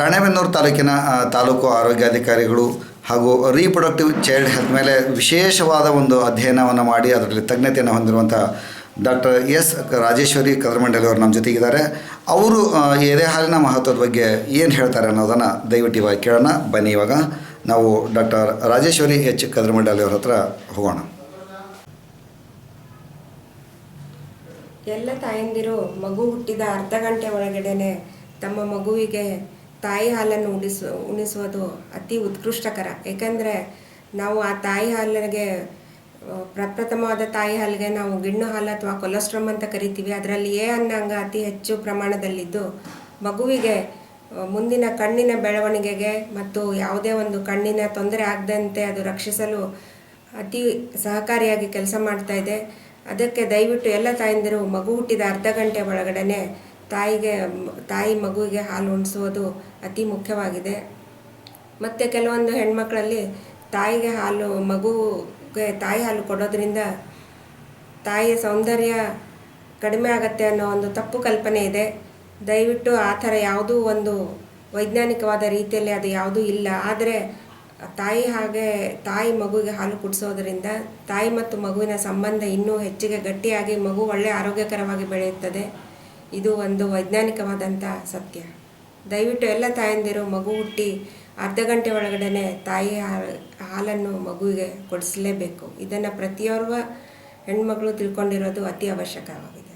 ರಾಣೆಬೆನ್ನೂರು ತಾಲೂಕಿನ ತಾಲೂಕು ಆರೋಗ್ಯಾಧಿಕಾರಿಗಳು ಹಾಗೂ reproductive child health ಮೇಲೆ ವಿಶೇಷವಾದ ಒಂದು ಅಧ್ಯಯನವನ್ನು ಮಾಡಿ ಅದರಲ್ಲಿ ತಜ್ಞತೆಯನ್ನು ಹೊಂದಿರುವಂಥ ಡಾಕ್ಟರ್ ಎಸ್ ರಾಜೇಶ್ವರಿ ಕದರಮಂಡಲಿ ಅವರು ನಮ್ಮ ಜೊತೆಗಿದ್ದಾರೆ. ಅವರು ಎದೆ ಹಾಲಿನ ಮಹತ್ವದ ಬಗ್ಗೆ ಏನು ಹೇಳ್ತಾರೆ ಅನ್ನೋದನ್ನು ದಯವಿಟ್ಟು ಇವಾಗ ಕೇಳೋಣ. ಬನ್ನಿ ಇವಾಗ ನಾವು ಡಾಕ್ಟರ್ ರಾಜೇಶ್ವರಿ ಎಚ್ ಕದರಮಂಡಲಿ ಅವ್ರ ಹತ್ರ ಹೋಗೋಣ. ಎಲ್ಲ ತಾಯಂದಿರು ಮಗು ಹುಟ್ಟಿದ ಅರ್ಧ ಗಂಟೆ ಒಳಗಡೆನೆ ತಮ್ಮ ಮಗುವಿಗೆ ತಾಯಿ ಹಾಲನ್ನು ಉಣಿಸು, ಉಣಿಸುವುದು ಅತಿ ಉತ್ಕೃಷ್ಟಕರ. ಏಕೆಂದರೆ ನಾವು ಆ ತಾಯಿ ಹಾಲಿಗೆ ಪ್ರಪ್ರಥಮವಾದ ತಾಯಿ ಹಾಲಿಗೆ ನಾವು ಗಿಣ್ಣು ಹಾಲು ಅಥವಾ ಕೊಲೆಸ್ಟ್ರಮ್ ಅಂತ ಕರಿತೀವಿ. ಅದರಲ್ಲಿ ಎ ಅನ್ನಂಗ ಅತಿ ಹೆಚ್ಚು ಪ್ರಮಾಣದಲ್ಲಿದ್ದು ಮಗುವಿಗೆ ಮುಂದಿನ ಕಣ್ಣಿನ ಬೆಳವಣಿಗೆಗೆ ಮತ್ತು ಯಾವುದೇ ಒಂದು ಕಣ್ಣಿನ ತೊಂದರೆ ಆಗದಂತೆ ಅದು ರಕ್ಷಿಸಲು ಅತಿ ಸಹಕಾರಿಯಾಗಿ ಕೆಲಸ ಮಾಡ್ತಾ ಇದೆ. ಅದಕ್ಕೆ ದಯವಿಟ್ಟು ಎಲ್ಲ ತಾಯಂದಿರು ಮಗು ಹುಟ್ಟಿದ ಅರ್ಧ ಗಂಟೆ ಒಳಗಡೆನೆ ತಾಯಿಗೆ, ತಾಯಿ ಮಗುವಿಗೆ ಹಾಲು ಉಣಿಸುವುದು ಅತಿ ಮುಖ್ಯವಾಗಿದೆ. ಮತ್ತು ಕೆಲವೊಂದು ಹೆಣ್ಮಕ್ಳಲ್ಲಿ ತಾಯಿಗೆ ಹಾಲು, ಮಗುಗೆ ತಾಯಿ ಹಾಲು ಕೊಡೋದ್ರಿಂದ ತಾಯಿಯ ಸೌಂದರ್ಯ ಕಡಿಮೆ ಆಗತ್ತೆ ಅನ್ನೋ ಒಂದು ತಪ್ಪು ಕಲ್ಪನೆ ಇದೆ. ದಯವಿಟ್ಟು ಆ ಥರ ಯಾವುದೂ ಒಂದು ವೈಜ್ಞಾನಿಕವಾದ ರೀತಿಯಲ್ಲಿ ಅದು ಯಾವುದೂ ಇಲ್ಲ. ಆದರೆ ತಾಯಿ ಹಾಗೆ, ತಾಯಿ ಮಗುವಿಗೆ ಹಾಲು ಕುಡಿಸೋದರಿಂದ ತಾಯಿ ಮತ್ತು ಮಗುವಿನ ಸಂಬಂಧ ಇನ್ನೂ ಹೆಚ್ಚಿಗೆ ಗಟ್ಟಿಯಾಗಿ ಮಗು ಒಳ್ಳೆಯ ಆರೋಗ್ಯಕರವಾಗಿ ಬೆಳೆಯುತ್ತದೆ. ಇದು ಒಂದು ವೈಜ್ಞಾನಿಕವಾದಂಥ ಸತ್ಯ. ದಯವಿಟ್ಟು ಎಲ್ಲ ತಾಯಂದಿರು ಮಗು ಹುಟ್ಟಿ ಅರ್ಧ ಗಂಟೆ ಒಳಗಡೆ ತಾಯಿ ಹಾಲು, ಹಾಲನ್ನು ಮಗುವಿಗೆ ಕೊಡಿಸಲೇಬೇಕು. ಇದನ್ನು ಪ್ರತಿಯೊರ್ವ ಹೆಣ್ಮಗಳು ತಿಳ್ಕೊಂಡಿರೋದು ಅತಿ ಅವಶ್ಯಕವಾಗಿದೆ.